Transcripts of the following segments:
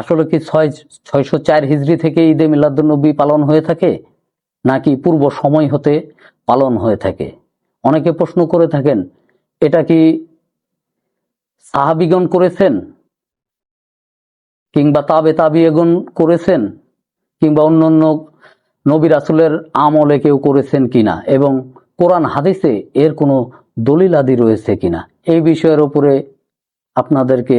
আসলে কি ছয় ছয়শো চার হিজড়ি থেকে ঈদে মিলাদুন্নবী পালন হয়ে থাকে, নাকি পূর্ব সময় হতে পালন হয়ে থাকে? অনেকে প্রশ্ন করে থাকেন, এটা কি সাহাবিগণ করেছেন কিংবা তাবে তাবিয়েগণ করেছেন, কিংবা অন্য অন্য নবী রাসুলের আমলে কেউ করেছেন কিনা? এবং কোরআন হাদিসে এর কোনো দলিল আদি রয়েছে কিনা? এই বিষয়ের উপরে আপনাদেরকে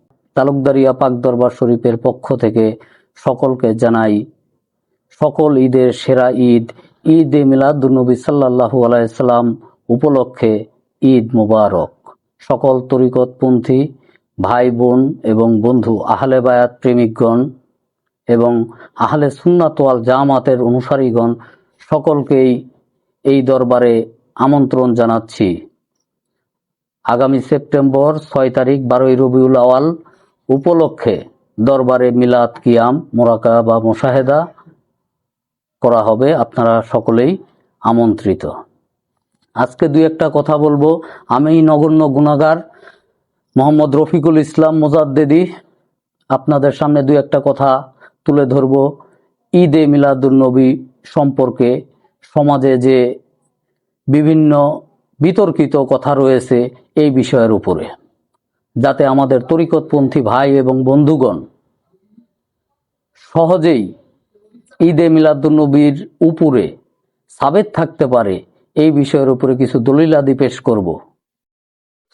তালুকদারিয়া পাক দরবার শরীফের পক্ষ থেকে সকলকে জানাই, সকল ঈদের সেরা ঈদ ঈদ এ মিলাদুন্নবী সাল্লাহু আলাইসাল্লাম উপলক্ষে ঈদ মুবারক। সকল তরিকতপন্থী ভাই বোন এবং বন্ধু আহলে বায়াত প্রেমিকগণ এবং আহলে সুন্নাতওয়াল জামাতের অনুসারীগণ সকলকেই এই দরবারে আমন্ত্রণ জানাচ্ছি। আগামী সেপ্টেম্বর ছয় তারিখ বারোই রবিউল আওয়াল উপলক্ষে দরবারে মিলাদ, কিয়াম মোরাকা বা মোশাহেদা করা হবে আপনারা সকলেই আমন্ত্রিত। আজকে দুই একটা কথা বলব। আমি নগণ্য গুণাগার মোহাম্মদ রফিকুল ইসলাম মোজাদ্দেদি। আপনাদের সামনে দুই একটা কথা তুলে ধরব। ঈদে মিলাদুন্নবী সম্পর্কে সমাজে যে বিভিন্ন বিতর্কিত কথা রয়েছে এই বিষয়ের উপরে। যাতে আমাদের তরিকতপন্থী ভাই এবং বন্ধুগণ সহজেই ঈদে মিলাদুন্নবীর উপরে সাবেত থাকতে পারে, এই বিষয়ের উপরে কিছু দলিলাদি পেশ করব।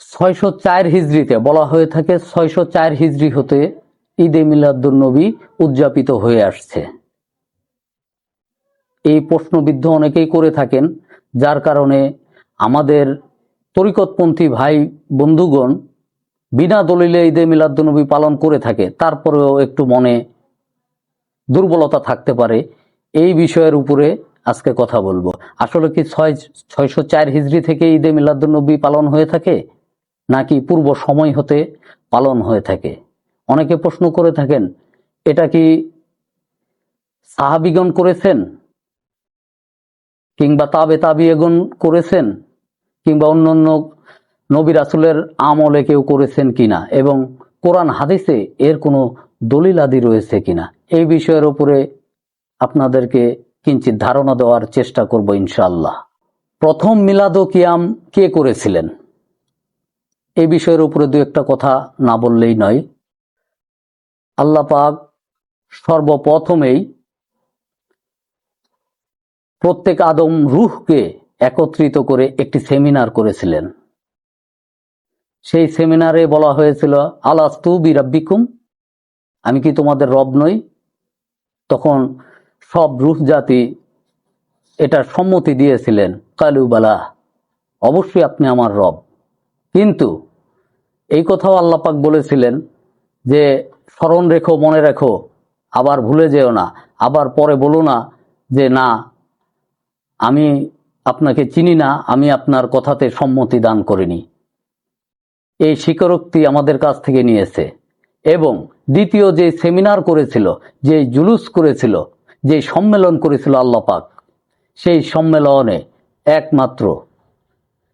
ছয়শো চার হিজড়িতে বলা হয়ে থাকে, ছয়শো চার হিজড়ি হতে ঈদে মিলাদুন্নবী উদযাপিত হয়ে আসছে। এই প্রশ্নবিদ্ধ অনেকেই করে থাকেন, যার কারণে আমাদের তরিকতপন্থী ভাই বন্ধুগণ বিনা দলিলে ঈদে মিলাদুন্নবী পালন করে থাকে। তারপরেও একটু মনে দুর্বলতা থাকতে পারে। এই বিষয়ের উপরে আজকে কথা বলব। আসলে কি ছয়, ছয়শো চার হিজড়ি থেকে ঈদে মিলাদুন্নবী পালন হয়ে থাকে? নাকি পূর্ব সময় হতে পালন হয়ে থাকে? অনেকে প্রশ্ন করে থাকেন, এটা কি সাহাবিগণ করেছেন? কিংবা তাবে তাবিয়েগণ করেছেন? কিংবা অন্যান্য নবী রাসুলের আমলে কেউ করেছেন কিনা এবং কোরআন হাদিসে এর কোনো দলিল আদি রয়েছে কিনা? এই বিষয়ের উপরে আপনাদেরকে কিঞ্চিত ধারণা দেওয়ার চেষ্টা করব ইনশাআল্লাহ। প্রথম মিলাদ কিয়াম কে করেছিলেন? এই বিষয়ের উপরে দু একটা কথা না বললেই নয়। আল্লাহ পাক সর্বপ্রথমেই প্রত্যেক আদম রুহকে একত্রিত করে একটি সেমিনার করেছিলেন। সেই সেমিনারে বলা হয়েছিল, আলাস্তু বিরাব্বিকুম, আমি কি তোমাদের রব নই? তখন সব রুহ জাতি এটার সম্মতি দিয়েছিলেন কালুবালা অবশ্যই আপনি আমার রব। কিন্তু এই কথাও আল্লাপাক বলেছিলেন যে, স্মরণ রেখো, মনে রেখো, আবার ভুলে যেও না, আবার পরে বলো না যে, না, আমি আপনাকে চিনি না, আমি আপনার কথাতে সম্মতি দান করিনি। এই স্বীকারোক্তি আমাদের কাছ থেকে নিয়েছে। এবং দ্বিতীয় যে সেমিনার করেছিল, যে জুলুস করেছিল, যে সম্মেলন করেছিল আল্লাপাক সেই সম্মেলনে একমাত্র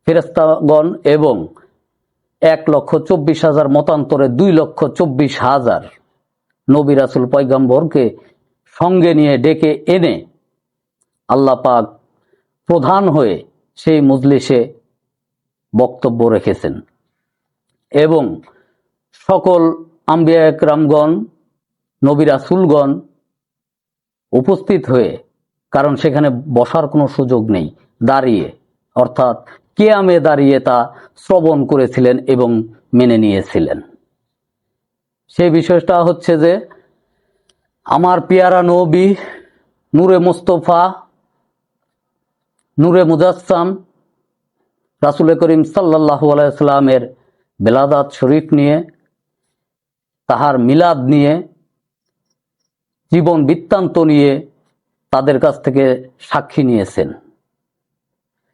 ফেরেস্তাগণ এবং এক লক্ষ চব্বিশ হাজার, মতান্তরে দুই লক্ষ চব্বিশ হাজার নবী রাসুল পয়গম্বরকে সঙ্গে নিয়ে ডেকে এনে আল্লাহ পাক প্রধান হয়ে সেই মজলিসে বক্তব্য রেখেছেন। এবং সকল আম্বিয়া একরামগণ, নবী রাসুলগণ উপস্থিত হয়ে, কারণ সেখানে বসার কোনো সুযোগ নেই, দাঁড়িয়ে, অর্থাৎ কেয়ামে দাঁড়িয়ে তা শ্রবণ করেছিলেন এবং মেনে নিয়েছিলেন। সেই বিষয়টা হচ্ছে যে, আমার পেয়ারা নবী নূরে মোস্তফা, নূরে মুজাসসাম, রাসুল করিম সাল্লাহু আলাইসাল্লামের বেলাদাত শরীফ নিয়ে, তাহার মিলাদ নিয়ে, জীবন বৃত্তান্ত নিয়ে তাদের কাছ থেকে সাক্ষী নিয়েছেন।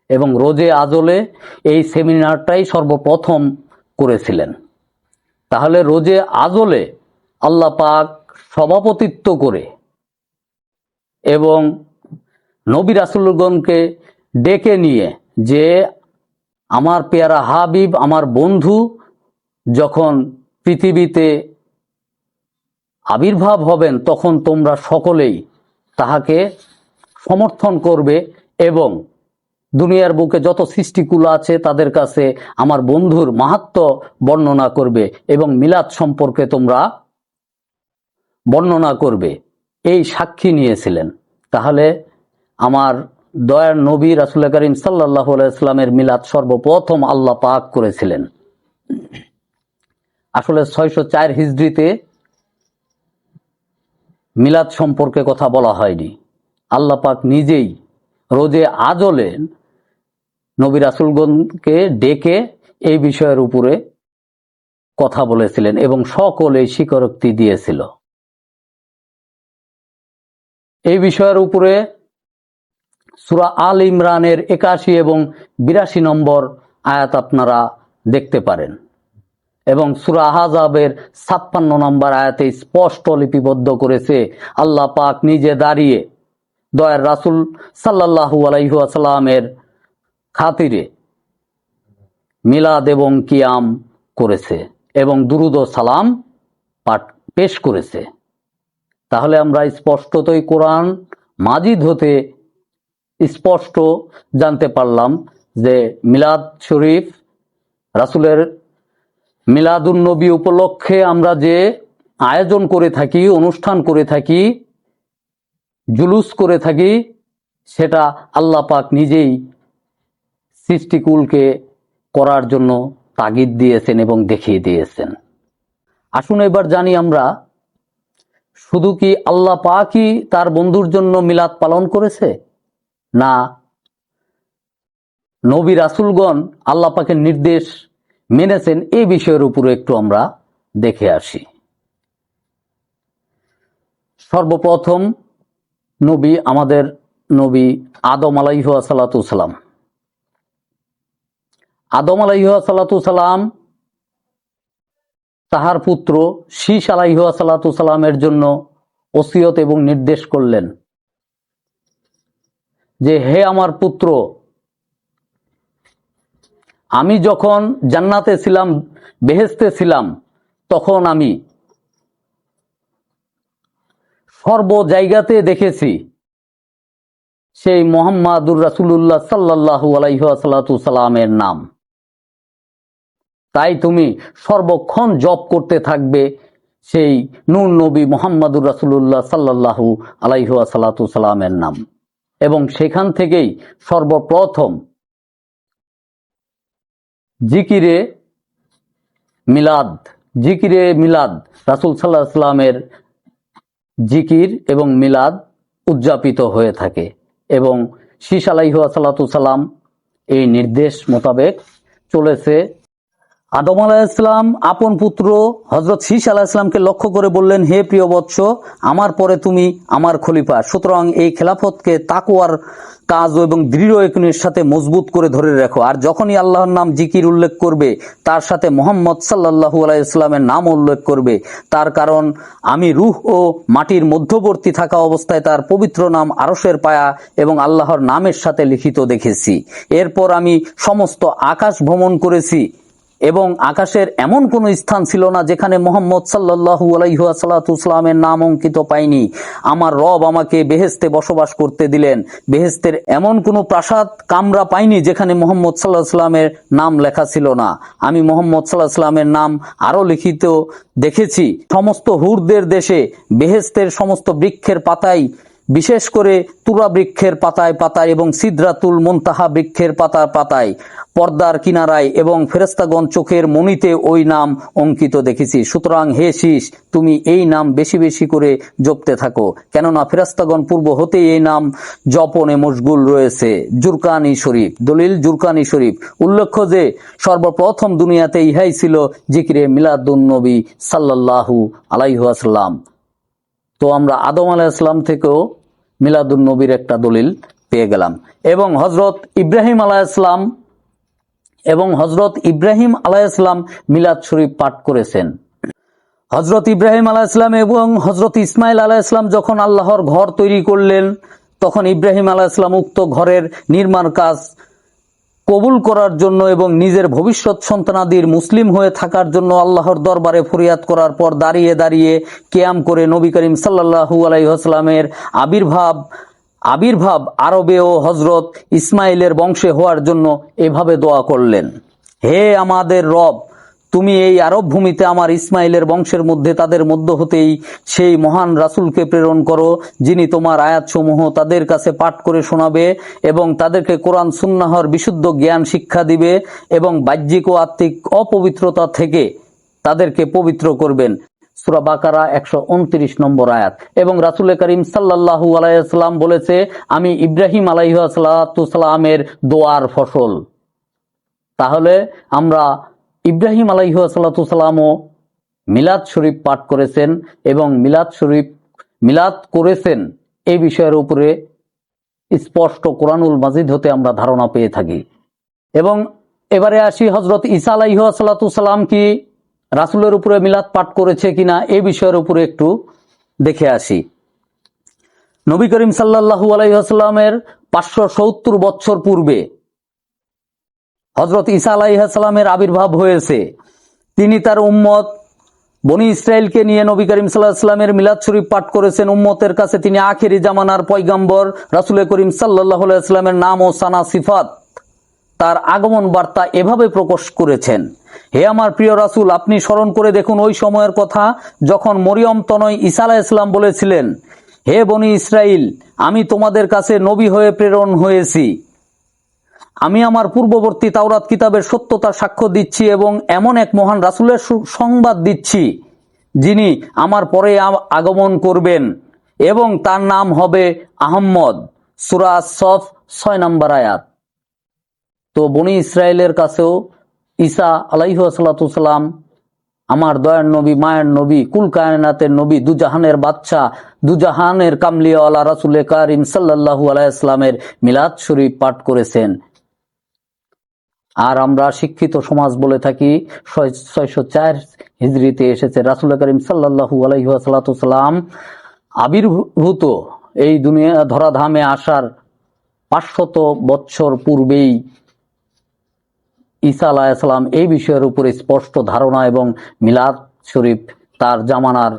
এবং রোজে আজলে এই সেমিনারটাই সর্বপ্রথম করেছিলেন। তাহলে রোজে আজলে আল্লাহ পাক সভাপতিত্ব করে এবং নবী রাসুলগণকে ডেকে নিয়ে যে আমার পেয়ারা হাবিব, আমার বন্ধু, যখন পৃথিবীতে আবির্ভাব হবেন, তখন তোমরা সকলেই তাহাকে সমর্থন করবে এবং দুনিয়ার বুকে যত সৃষ্টিকুল আছে, তাদের কাছে আমার বন্ধুর মাহাত্ম বর্ণনা করবে এবং মিলাদ সম্পর্কে তোমরা বর্ণনা করবে। এই সাক্ষী নিয়েছিলেন। তাহলে আমার দয়ার নবী রাসুল করিম সাল্লাহ ইসলামের মিলাদ সর্বপ্রথম আল্লাহ পাক করেছিলেন। আসলে ছয়শো চার হিজড়িতে মিলাদ সম্পর্কে কথা বলা হয়নি। আল্লাহ পাক নিজেই রোজে আজলে নবী রাসুলগণকে ডেকে এই বিষয়ের উপরে কথা বলেছিলেন এবং সকলে স্বীকারোক্তি দিয়েছিল। এই বিষয়ের উপরে সুরা আল ইমরানের একাশি এবং বিরাশি নম্বর আয়াত আপনারা দেখতে পারেন। এবং সুরা আহাজাবের ছাপ্পান্ন নম্বর আয়াতে স্পষ্ট লিপিবদ্ধ করেছে আল্লাহ পাক নিজে দাঁড়িয়ে দয়ার রাসুল সাল্লাহু আলাইহাসাল্লামের খাতিরে মিলাদ এবং কিয়াম করেছে এবং দুরুদ সালাম পাঠ পেশ করেছে। তাহলে আমরা স্পষ্টতই কোরআন মাজিদ হতে স্পষ্ট জানতে পারলাম যে মিলাদ শরীফ রাসুলের মিলাদুন্নবী উপলক্ষে আমরা যে আয়োজন করে থাকি, অনুষ্ঠান করে থাকি, জুলুস করে থাকি, সেটা আল্লাহ পাক নিজেই সৃষ্টিকুলকে করার জন্য তাগিদ দিয়েছেন এবং দেখিয়ে দিয়েছেন। আসুন এবার জানি আমরা, শুধু কি আল্লাহ পাকই তার বন্ধুর জন্য মিলাদ পালন করেছে? না। নবী রাসুলগণ আল্লাহ পাকের নির্দেশ মেনেছেন এই বিষয়ের উপরে একটু আমরা দেখে আসি। সর্বপ্রথম নবী আমাদের নবী আদম আলাইহাসালাম আদম আলাইহাসালাম তাহার পুত্র শীষ আলাইহাসালামের জন্য ওসিয়ত এবং নির্দেশ করলেন। যে, হে আমার পুত্র, আমি যখন জান্নাতে ছিলাম বেহেস্তে ছিলাম, তখন আমি সর্ব জায়গাতে দেখেছি সেই মোহাম্মদুর রাসুল্লাহ সাল্লাহু আলাইসালামের নাম। তাই তুমি সর্বক্ষণ জপ করতে থাকবে সেই নূর নবী মোহাম্মদুর রাসুল্লাহ সাল্লাহু আলাইসালামের নাম। এবং সেখান থেকেই সর্বপ্রথম জিকিরে মিলাদ জিকিরে মিলাদ, রাসুল সাল্লাহ ইসলামের জিকির এবং মিলাদ উদযাপিত হয়ে থাকে এবং শীষ আলাইহাসাল্লাম এই নির্দেশ মোতাবেক চলেছে আদম আলাহিসাম আপন পুত্র হজরত শীষ আলাহিসামকে লক্ষ্য করে বললেন, হে প্রিয় বৎস, আমার পরে তুমি আমার খলিফা। সুতরাং এই খেলাফতকে তাকুয়ার কাজ এবং দৃঢ় একনের সাথে মজবুত করে ধরে রেখো। আর যখনই আল্লাহর নাম জিকির উল্লেখ করবে, তার সাথে মোহাম্মদ সাল্লাহু আলাইস্লামের নাম উল্লেখ করবে। তার কারণ, আমি রুহ ও মাটির মধ্যবর্তী থাকা অবস্থায় তার পবিত্র নাম আরসের পায়া এবং আল্লাহর নামের সাথে লিখিত দেখেছি। এরপর আমি সমস্ত আকাশ ভ্রমণ করেছি। এবং আকাশের এমন কোন স্থান ছিল না যেখানে মোহাম্মদ সাল্লাহু আলাইহাসাল্লামের নাম অঙ্কিত পাইনি আমার রব আমাকে বেহেস্তে বসবাস করতে দিলেন। বেহেস্তের এমন কোনো প্রাসাদ কামরা পাইনি যেখানে মোহাম্মদ সাল্লাহ সাল্লামের নাম লেখা ছিল না। আমি মোহাম্মদ সাল্লাহ সাল্লামের নাম আরও লিখিত দেখেছি। সমস্ত হুরদের দেশে বেহেস্তের সমস্ত বৃক্ষের পাতায় বিশেষ করে তুরা বৃক্ষের পাতায় পাতায় এবং সিদ্রাতুল মন্তাহা বৃক্ষের পাতার পাতায়, পর্দার কিনারায় এবং ফেরেস্তাগণ চোখের মনিতে ওই নাম অঙ্কিত দেখেছি। সুতরাং হে শীষ, তুমি এই নাম বেশি বেশি করে জপতে থাকো, কেননা ফেরাস্তাগণ পূর্ব হতেই এই নাম জপনে মশগুল রয়েছে। জুরকানি শরীফ, দলিল জুরকানি শরীফ। উল্লেখ্য যে, সর্বপ্রথম দুনিয়াতে ইহাই ছিল জিকিরে মিলাদুন নবী সাল্লাল্লাহু আলাইহাসাল্লাম তো আমরা আদম আলাইহিসসালাম থেকেও মিলাদুন নবীর একটা দলিল পেয়ে গেলাম। এবং হজরত ইব্রাহিম আলাইহিসসালাম এবং হজরত ইব্রাহিম আলাইহিসসালাম মিলাদ শরীফ পাঠ করেছেন। হজরত ইব্রাহিম আলাইহিসসালাম এবং হজরত ইসমাইল আলাইহিসসালাম যখন আল্লাহর ঘর তৈরি করলেন, তখন ইব্রাহিম আলাইহিসসালাম উক্ত ঘরের নির্মাণ কাজ কবুল করার জন্য এবং নিজের ভবিষ্যৎ সন্তানাদির মুসলিম হয়ে থাকার জন্য আল্লাহর দরবারে ফরিয়াদ করার পর দাঁড়িয়ে দাঁড়িয়ে কেয়াম করে নবী করিম সাল্লাহু আলাইসাল্লামের আবির্ভাব আবির্ভাব আরবে ও হজরত ইসমাইলের বংশে হওয়ার জন্য এভাবে দোয়া করলেন। হে আমাদের রব তুমি এই আরব ভূমিতে আমার ইসমাইলের বংশের মধ্যে তাদের মধ্য হতেই সেই মহান রাসূলকে প্রেরণ করো, যিনি তোমার আয়াতসমূহ তাদের কাছে পাঠ করে শোনাবে এবং তাদেরকে কোরআন সুন্নাহর বিশুদ্ধ জ্ঞান শিক্ষা দিবে এবং বাহ্যিক ও আত্মিক অপবিত্রতা থেকে তাদেরকে পবিত্র করবেন। সুরা বাকারা একশো উনত্রিশ নম্বর আয়াত। এবং রাসুল করিম সাল্লাহু আলাইসাল্লাম বলেছে, আমি ইব্রাহিম আলাইসালামের দোয়ার ফসল। তাহলে আমরা ইব্রাহিম আলাইসাল্লামও মিলাদ শরীফ পাঠ করেছেন এবং মিলাদ শরীফ, মিলাদ করেছেন এই বিষয়ের উপরে স্পষ্ট কোরআনুল মাজিদ হতে আমরা ধারণা পেয়ে থাকি। এবং এবারে আসি হজরত ইসা আলাইসাল্লাম কি রাসুলের উপরে মিলাদ পাঠ করেছে কিনা এই বিষয়ের উপরে একটু দেখে আসি। নবী করিম সাল্লাহু আলাইসাল্লামের পাঁচশো সত্তর বছর পূর্বে হজরত ইসা আলাইসাল্লামের আবির্ভাব হয়েছে। তিনি তার উম্মত বনি ইসরায়েলকে নিয়ে নবী করিম সাল্লাহ সাল্লামের মিলাদ শরীফ পাঠ করেছেন। উম্মতের কাছে তিনি আখেরি জামানার পয়গাম্বর রাসুল করিম সাল্লাহ সাল্লামের নাম ও সানা সিফাত তার আগমন বার্তা এভাবে প্রকাশ করেছেন। হে আমার প্রিয় রাসুল, আপনি স্মরণ করে দেখুন ওই সময়ের কথা যখন মরিয়ম তনয় ইসা আলাহ ইসলাম বলেছিলেন, হে বনি ইসরাইল আমি তোমাদের কাছে নবী হয়ে প্রেরণ হয়েছি। আমি আমার পূর্ববর্তী তাওরাত কিতাবের সত্যতা সাক্ষ্য দিচ্ছি এবং এমন এক মহান রাসুলের সংবাদ দিচ্ছি, যিনি আমার পরে আগমন করবেন এবং তার নাম হবে আহম্মদ, সুরা সফ ছয় নম্বর আয়াত। তো বনি ইসরায়েলের কাছেও ঈসা আলাইহাসাল্লাম আমার দয়ার নবী, মায়ের নবী, কুল কায়নাতের নবী, দুজাহানের বাচ্চা দুজাহানের কামলিওয়ালা রাসুল কারিম সাল্লাহু আলাইসলামের মিলাদ শরীফ পাঠ করেছেন। আর আমরা শিক্ষিত সমাজ বলে থাকি ছয়শো চার হিজড়িতে এসেছে রাসুল করিম সাল্লাহু আলাইসাল্লাম আবির্ভূত এই দুনিয়া ধরাধামে আসার পাঁচশত বৎসর পূর্বেই ঈসা আলাহিসাল্লাম এই বিষয়ের উপরে স্পষ্ট ধারণা এবং মিলাদ শরীফ তার জামানার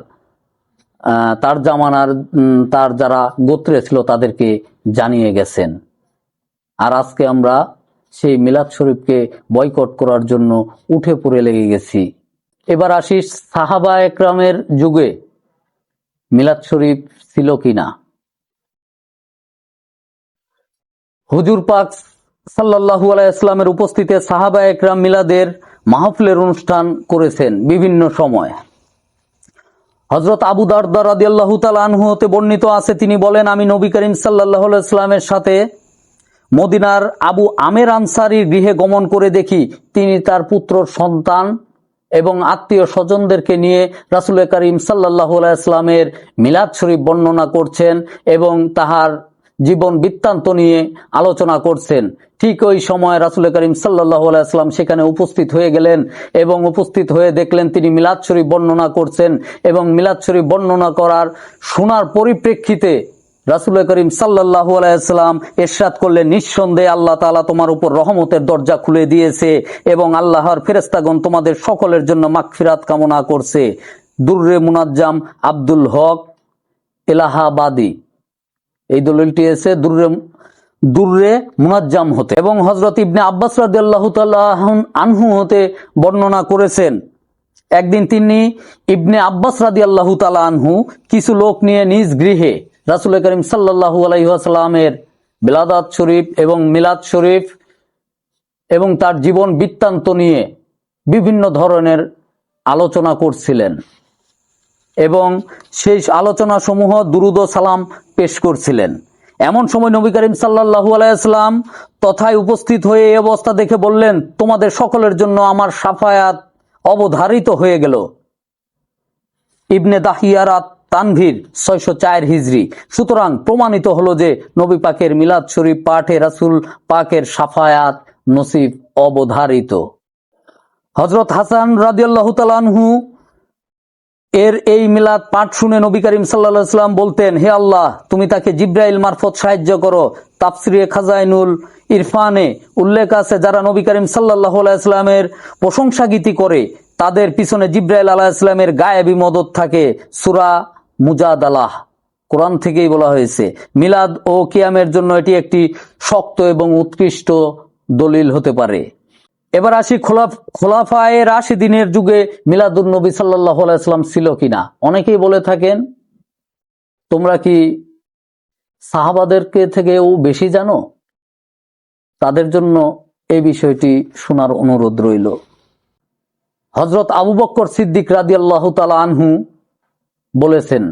তার জামানার তার যারা গোত্রে ছিল তাদেরকে জানিয়ে গেছেন। আর আজকে আমরা সেই মিলাদ শরীফকে বয়কট করার জন্য উঠে পড়ে লেগে গেছি। এবার আসি সাহাবা একরামের যুগে মিলাদ শরীফ ছিল কিনা। হুজুর পাক সাল্লাহু আলাইসলামের উপস্থিতিতে সাহাবা একরাম মিলাদের মাহফিলের অনুষ্ঠান করেছেন বিভিন্ন সময়। হজরত আবু দারদার রাদিয়াল্লাহু তাআলা আনহু হতে বর্ণিত আছে, তিনি বলেন, আমি নবী করিম আলাইহি সাল্লামের সাথে মদিনার আবু আমের আনসারির গৃহে গমন করে দেখি তিনি তার পুত্র, সন্তান এবং আত্মীয় স্বজনদেরকে নিয়ে রাসুল করিম সাল্লাহ ইসলামের মিলাদ শরীফ বর্ণনা করছেন এবং তাহার জীবন বৃত্তান্ত নিয়ে আলোচনা করছেন। ঠিক ওই সময় রাসুল করিম সাল্লাহ আলাইসলাম সেখানে উপস্থিত হয়ে গেলেন এবং উপস্থিত হয়ে দেখলেন তিনি মিলাদ শরীফ বর্ণনা করছেন এবং মিলাদ শরীফ বর্ণনা করার শোনার পরিপ্রেক্ষিতে রাসুল করিম সাল্লাহু আলাইসাল্লাম এরশাদ করলে নিঃসন্দেহে আল্লাহ তালা তোমার উপর রহমতের দরজা খুলে দিয়েছে এবং আল্লাহর ফেরেস্তাগণ তোমাদের সকলের জন্য মাগফিরাত কামনা করছে। দুর্রে মুনাজ্জাম আব্দুল হক এলাহাবাদী। এই দলিলটি এসে দুর্রে দুর্রে মুনাজ্জাম হতে এবং হজরত ইবনে আব্বাস রাদিয়াল্লাহু আনহু হতে বর্ণনা করেছেন। একদিন তিনি ইবনে আব্বাস রাদি আল্লাহু তালা আনহু কিছু লোক নিয়ে নিজ গৃহে রাসুল করিম সাল্লাহু আলাইসাল্লামের বিলাদাত শরীফ এবং মিলাদ শরীফ এবং তার জীবন বৃত্তান্ত নিয়ে বিভিন্ন ধরনের আলোচনা করছিলেন এবং সেই আলোচনা সমূহ দুরুদ সালাম পেশ করছিলেন। এমন সময় নবী করিম সাল্লাহু আলাইসাল্লাম তথায় উপস্থিত হয়ে এই অবস্থা দেখে বললেন, তোমাদের সকলের জন্য আমার সাফায়াত অবধারিত হয়ে গেল। ইবনে দাহিয়ারাত তানভীর ছয়শো চার হিজড়ি সুতরাং প্রমাণিত হলো যে নবী পাকের মিলাদ শরীফ পাঠে রাসুল পাকের সাফায়াত নসিব অবধারিত। হজরত হাসান রাদিয়াল্লাহ তালানহু এর এই মিলাদ পাঠ শুনে নবী করিম সাল্লা সাল্লাম বলতেন, হে আল্লাহ, তুমি তাকে জিব্রাইল মারফত সাহায্য করো। তাফসিরে খাজাইনুল ইরফানে উল্লেখ আছে, যারা নবী করিম সাল্লাহ ইসলামের প্রশংসা গীতি করে, তাদের পিছনে জিব্রাইল আলাহ ইসলামের গায়েবী মদত থাকে। সুরা মুজাদালাহ। কোরআন থেকেই বলা হয়েছে, মিলাদ ও কিয়ামের জন্য এটি একটি শক্ত এবং উৎকৃষ্ট দলিল হতে পারে। এবার আসি খোলাফ, খোলাফায় রাশিদিনের যুগে মিলাদুল নবী সাল্লাহ আলাইসলাম ছিল কিনা? অনেকেই বলে থাকেন, তোমরা কি সাহাবাদেরকে থেকেও বেশি জানো? তাদের জন্য এই বিষয়টি শোনার অনুরোধ রইল। হজরত আবু বক্কর সিদ্দিক রাদি আল্লাহ আনহু বলেছেন,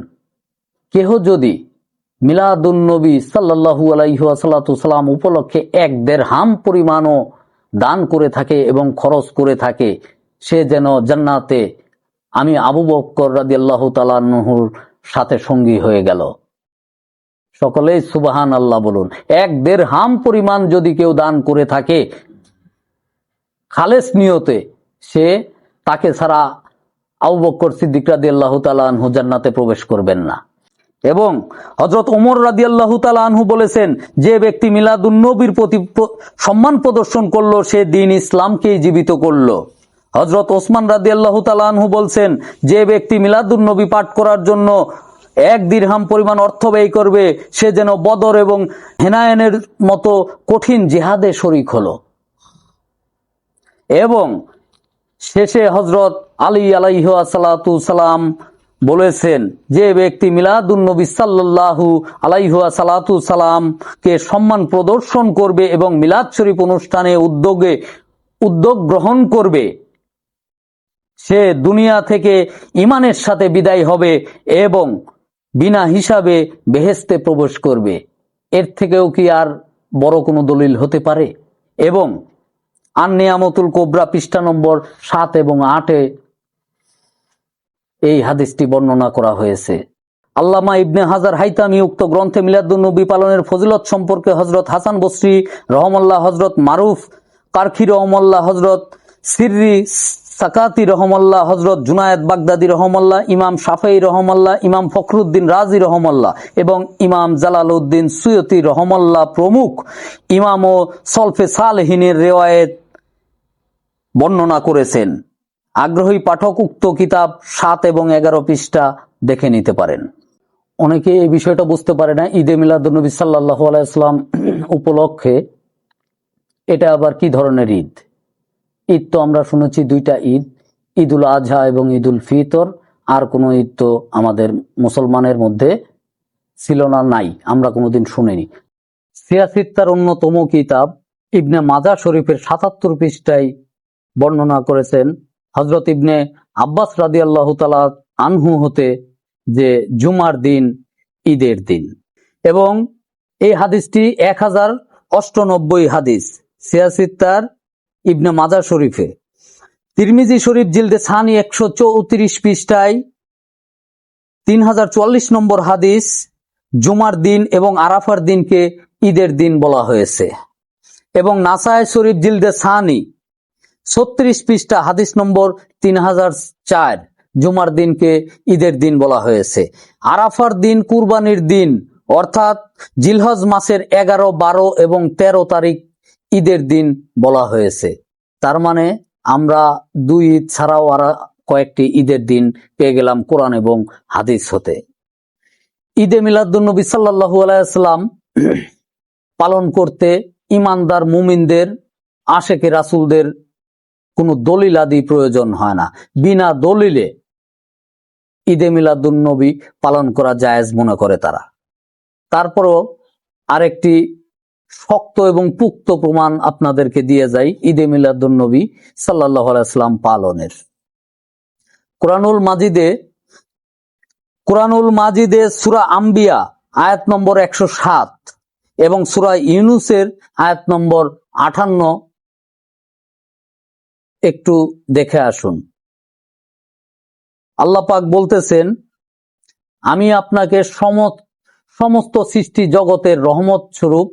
কেহ যদি মিলাদুন নবী সাল্লাহু আলাইসাল্লাম উপলক্ষে এক দেড় হাম পরিমাণও দান করে থাকে এবং খরচ করে থাকে, সে যেন জান্নাতে আমি আবু বক্কর রাদি আল্লাহ তালাহুর সাথে সঙ্গী হয়ে গেল। সকলেই সুবাহান আল্লাহ বলুন, এক দেড় হাম পরিমাণ যদি কেউ দান করে থাকে, খালেস নিয়তে সে তাকে ছাড়া আবু বক্কর সিদ্দিক রাদি আল্লাহ তালাহু জান্নাতে প্রবেশ করবেন না। এবং হজরত ওমর রাদি আল্লাহ আনহু বলেছেন, যে ব্যক্তি মিলাদুন্নবীর প্রতি সম্মান প্রদর্শন করল, সে দিন ইসলামকেই জীবিত করল। হজরত ওসমান রাদি আল্লাহ আনহু বলছেন, যে ব্যক্তি মিলাদুন্নবী পাঠ করার জন্য এক দিরহাম পরিমাণ অর্থ ব্যয় করবে, সে যেন বদর এবং হেনায়নের মতো কঠিন জেহাদে শরিক হলো। এবং শেষে হজরত আলী আলাইহালাতু সালাম বলেছেন, যে ব্যক্তি মিলাদুন নবী সাল্লাহু আলাইহুয়া সালাতু সালামকে সম্মান প্রদর্শন করবে এবং মিলাদ শরীফ অনুষ্ঠানে উদ্যোগে, উদ্যোগ গ্রহণ করবে, সে দুনিয়া থেকে ইমানের সাথে বিদায় হবে এবং বিনা হিসাবে বেহেস্তে প্রবেশ করবে। এর থেকেও কি আর বড় কোনো দলিল হতে পারে? এবং আর নিয়ামতুল কোবরা পৃষ্ঠা নম্বর সাত এবং আটে এই হাদিসটি বর্ণনা করা হয়েছে। আল্লামা ইবনে হাজার হাইতামি উক্ত গ্রন্থে মিলাদুন্নবী পালনের ফজিলত সম্পর্কে হজরত হাসান বসরি রহমল্লাহ হজরত মারুফ, কারখি রহমল্লাহ হজরত সিররি সাকাতি রহমল্লাহ হজরত জুনায়েদ বাগদাদি রহমল্লাহ, ইমাম শাফাই রহমল্লাহ, ইমাম ফখরুদ্দিন রাজি রহমল্লাহ এবং ইমাম জালাল উদ্দিন সুয়তি রহমল্লাহ প্রমুখ ইমাম ও সলফে সালহিনের রেওয়ায়েত বর্ণনা করেছেন। আগ্রহী পাঠক উক্ত কিতাব সাত এবং এগারো পৃষ্ঠা দেখে নিতে পারেন। অনেকে এই বিষয়টা বুঝতে পারে না, ঈদে মিলাদুলনবী সাল্লাহ আলাইসলাম উপলক্ষে এটা আবার কি ধরনের ঈদ? ঈদ তো আমরা শুনেছি দুইটা ঈদ, ঈদুল আজহা এবং ঈদুল ফিতর। আর কোনো ঈদ তো আমাদের মুসলমানের মধ্যে ছিল না, নাই, আমরা কোনোদিন শুনিনি। সিয়াসিদ তার অন্যতম কিতাব ইবনে মাজা শরীফের সাতাত্তর পৃষ্ঠায় বর্ণনা করেছেন হজরত ইবনে আব্বাস রাদি আল্লাহ তালা আনহু হতে যে জুমার দিন, ঈদের দিন। এবং এই হাদিসটি এক হাজার অষ্টানব্বই হাদিস, সিয়াসিত্তার ইবনে মাজার শরীফে। তিরমিজি শরীফ জিলদে সানি একশো চৌত্রিশ পৃষ্ঠায় তিন হাজার চুয়াল্লিশ নম্বর হাদিস, জুমার দিন এবং আরাফার দিনকে ঈদের দিন বলা হয়েছে। এবং নাসায় শরীফ জিলদে সানি ছত্রিশ পৃষ্ঠা হাদিস নম্বর তিন হাজার চার। জুমার দিনকে ঈদের দিন বলা হয়েছে। আরাফার দিন কুরবানির দিন, অর্থাৎ জিলহজ মাসের এগারো, বারো এবং তেরো তারিখ ঈদের দিন বলা হয়েছে। তার মানে আমরা দুই ঈদ ছাড়াও আর কয়েকটি ঈদের দিন পেয়ে গেলাম কোরআন এবং হাদিস হতে। ঈদে মিলাদুন্নবী সাল্লাহু আলাইসাল্লাম পালন করতে ইমানদার মুমিনদের আশেকে রাসুলদের কোনো দলিল আদি প্রয়োজন হয় না। বিনা দলিলে ঈদে মিলাদুন্নবী পালন করা জায়েজ মনে করে তারা। তারপরও আরেকটি শক্ত এবং পুক্ত প্রমাণ আপনাদেরকে দিয়ে যাই ঈদে মিলাদুন্নবী সাল্লাহ আলাইসলাম পালনের। কোরআনুল মাজিদে কোরআনুল মাজিদে সুরা আম্বিয়া আয়াত নম্বর একশো সাত এবং সুরা ইউনুসের আয়াত নম্বর আঠান্ন একটু দেখে আসুন। আল্লাহ পাক বলতেছেন, আমি আপনাকে সম- সমস্ত সৃষ্টি জগতের রহমত স্বরূপ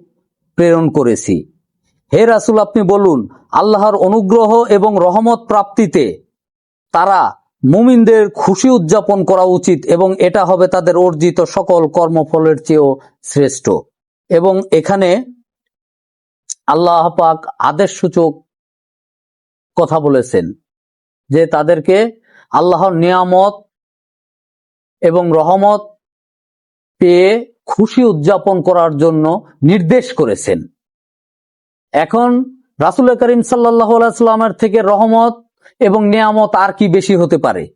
প্রেরণ করেছি। হে রাসূল, আপনি বলুন, আল্লাহর অনুগ্রহ এবং রহমত প্রাপ্তিতে তারা মুমিনদের খুশি উদযাপন করা উচিত এবং এটা হবে তাদের অর্জিত সকল কর্মফলের চেয়েও শ্রেষ্ঠ। এবং এখানে আল্লাহ পাক আদেশ সূচক কথা বলেছেন যে তাদেরকে আল্লাহর নিয়ামত এবং রহমত পেয়ে খুশি উদযাপন করার জন্য নির্দেশ করেছেন। এখন রাসুল করিম সাল্লাহ সাল্লামের থেকে রহমত এবং নিয়ামত আর কি বেশি হতে পারে?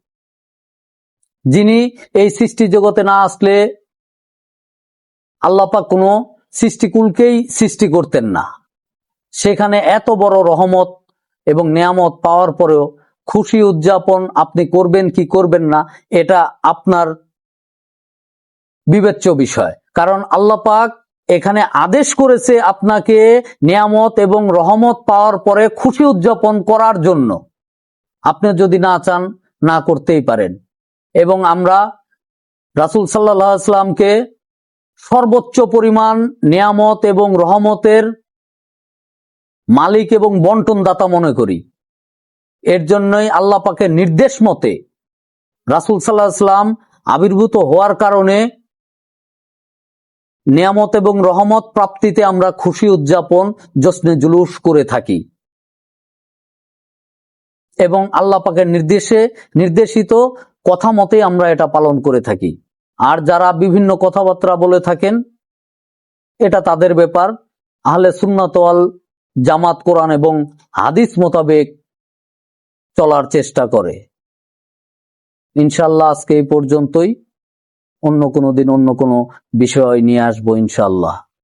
যিনি এই সৃষ্টি জগতে না আসলে আল্লাপা কোনো সৃষ্টিকুলকেই সৃষ্টি করতেন না। সেখানে এত বড় রহমত এবং নিয়ামত পাওয়ার পরেও খুশি উদযাপন আপনি করবেন কি করবেন না, এটা আপনার বিবেচ্য বিষয়। কারণ আল্লাহ পাক এখানে আদেশ করেছে আপনাকে নিয়ামত এবং রহমত পাওয়ার পরে খুশি উদযাপন করার জন্য। আপনি যদি না চান, না করতেই পারেন। এবং আমরা রাসুল সাল্লাহ আসলামকে সর্বোচ্চ পরিমাণ নিয়ামত এবং রহমতের মালিক এবং বন্টনদাতা মনে করি। এর জন্যই আল্লাহ পাকের নির্দেশ মতে রাসুল সাল্লাহ আসলাম আবির্ভূত হওয়ার কারণে নিয়ামত এবং রহমত প্রাপ্তিতে আমরা খুশি উদযাপন, জশ্নে জুলুস করে থাকি। এবং আল্লাহ নির্দেশে নির্দেশিত কথা মতে আমরা এটা পালন করে থাকি। আর যারা বিভিন্ন কথাবার্তা বলে থাকেন, এটা তাদের ব্যাপার। আহলে সুন্নাতওয়াল জামাত কোরআন এবং হাদিস মোতাবেক চলার চেষ্টা করে। ইনশাল্লাহ আজকে এই পর্যন্তই। অন্য কোনো দিন অন্য কোনো বিষয় নিয়ে আসব ইনশাল্লাহ।